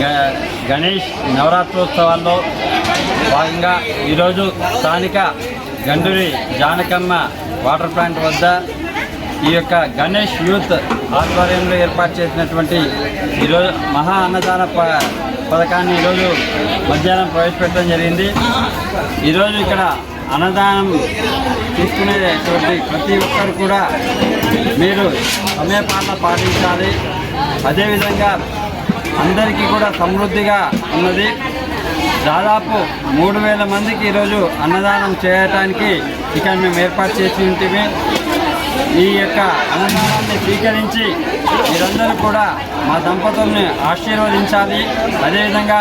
గ- గణేష్ నవరాత్రోత్సవాల్లో భాగంగా ఈరోజు స్థానిక గండూరి జానకమ్మ వాటర్ ప్లాంట్ వద్ద ఈ యొక్క గణేష్ యూత్ ఆధ్వర్యంలో ఏర్పాటు చేసినటువంటి ఈరోజు మహా అన్నదాన ప పథకాన్ని ఈరోజు మధ్యాహ్నం ప్రవేశపెట్టడం జరిగింది. ఈరోజు ఇక్కడ అన్నదానం తీసుకునేటువంటి ప్రతి ఒక్కరు కూడా మీరు సమయపాలన పాటించాలి. అదేవిధంగా అందరికీ కూడా సమృద్ధిగా ఉన్నది. దాదాపు మూడు వేల మందికి ఈరోజు అన్నదానం చేయటానికి ఇక్కడ మేము ఏర్పాటు చేసి ఉంటివి ఈ యొక్క అన్నదానాన్ని స్వీకరించి మీరందరూ కూడా మా దంపతుల్ని ఆశీర్వదించాలి. అదేవిధంగా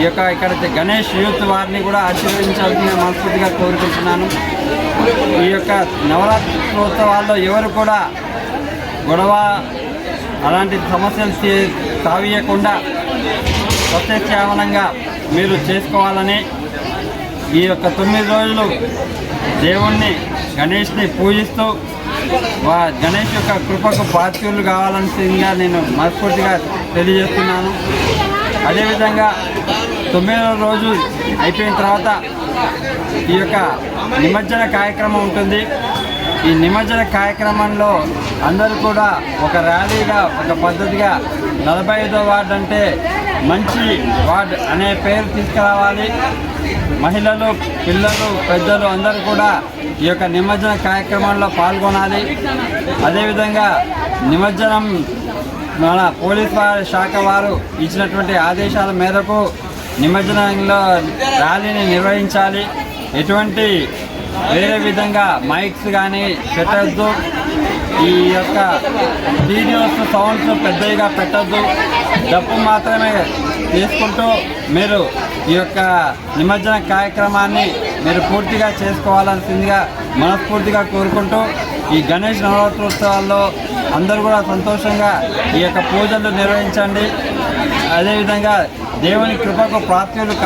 ఈ యొక్క ఇక్కడ గణేష్ యూత్ వారిని కూడా ఆశీర్వదించాల్సిందిగా మనస్ఫూర్తిగా కోరుకుంటున్నాను. ఈ యొక్క నవరాత్రోత్సవాల్లో ఎవరు కూడా గొడవ అలాంటి సమస్యలు చే- తావీయకుండా మీరు చేసుకోవాలని ఈ యొక్క తొమ్మిది రోజులు దేవుణ్ణి గణేష్ని పూజిస్తూ వా గణేష్ యొక్క కృపకు పాత్రులు కావాల్సిందిగా నేను మనస్ఫూర్తిగా తెలియజేస్తున్నాను. అదేవిధంగా తొమ్మిదవ రోజు అయిపోయిన తర్వాత ఈ యొక్క నిమజ్జన కార్యక్రమం ఉంటుంది. ఈ నిమజ్జన కార్యక్రమంలో అందరూ కూడా ఒక ర్యాలీగా ఒక పద్ధతిగా నలభై ఐదో వార్డు అంటే మంచి వార్డు అనే పేరు తీసుకురావాలి. మహిళలు పిల్లలు పెద్దలు అందరూ కూడా ఈ యొక్క నిమజ్జన కార్యక్రమంలో పాల్గొనాలి. అదేవిధంగా నిమజ్జనం మన పోలీస్ శాఖ వారు ఇచ్చినటువంటి ఆదేశాల మేరకు నిమజ్జనంలో ర్యాలీని నిర్వహించాలి. ఎటువంటి వేరే విధంగా మైక్స్ కానీ పెట్టద్దు. ఈ యొక్క వీడియోస్ సౌండ్స్ పెద్దగా పెట్టద్దు. డప్పు మాత్రమే తీసుకుంటూ మీరు ఈ యొక్క నిమజ్జన కార్యక్రమాన్ని మీరు పూర్తిగా చేసుకోవాల్సిందిగా మనస్ఫూర్తిగా కోరుకుంటూ ఈ గణేష్ నవరాత్రోత్సవాల్లో అందరూ కూడా సంతోషంగా ఈ యొక్క పూజలు నిర్వహించండి. అదేవిధంగా దేవుని కృపకు ప్రాప్తులు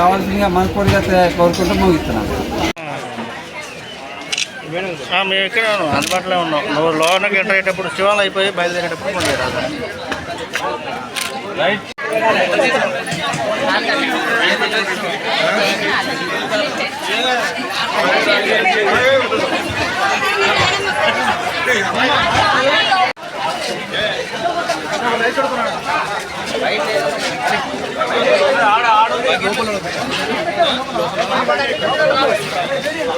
కావాల్సిందిగా మనస్ఫూర్తిగా కోరుకుంటూ ముగిస్తున్నాను. మేము ఇక్కడ ఉన్నాం అందుబాటులో ఉన్నాం. నువ్వు లోనకి ఎంటర్ అయ్యేటప్పుడు శివాలయం అయిపోయి బయలుదేరేటప్పుడు మనం చేరాలి రైట్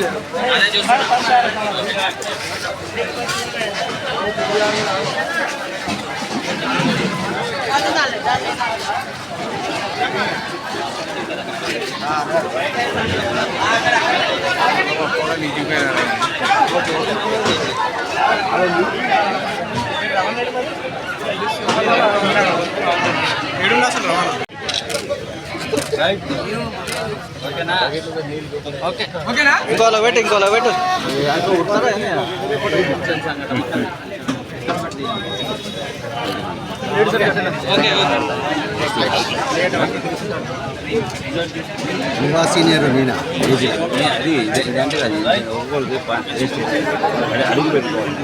రైట్ ఓకేనా ఓకే ఇంకోలా పెట్టు ఇంకోలా పెట్టు. ఇంకా సీనియర్ మీనా అది ఇది అంటే అది ఒక్కొక్కరికి పా- వేస్ట్ చేయాలి. అది అడుగు పెట్టుకోవాలి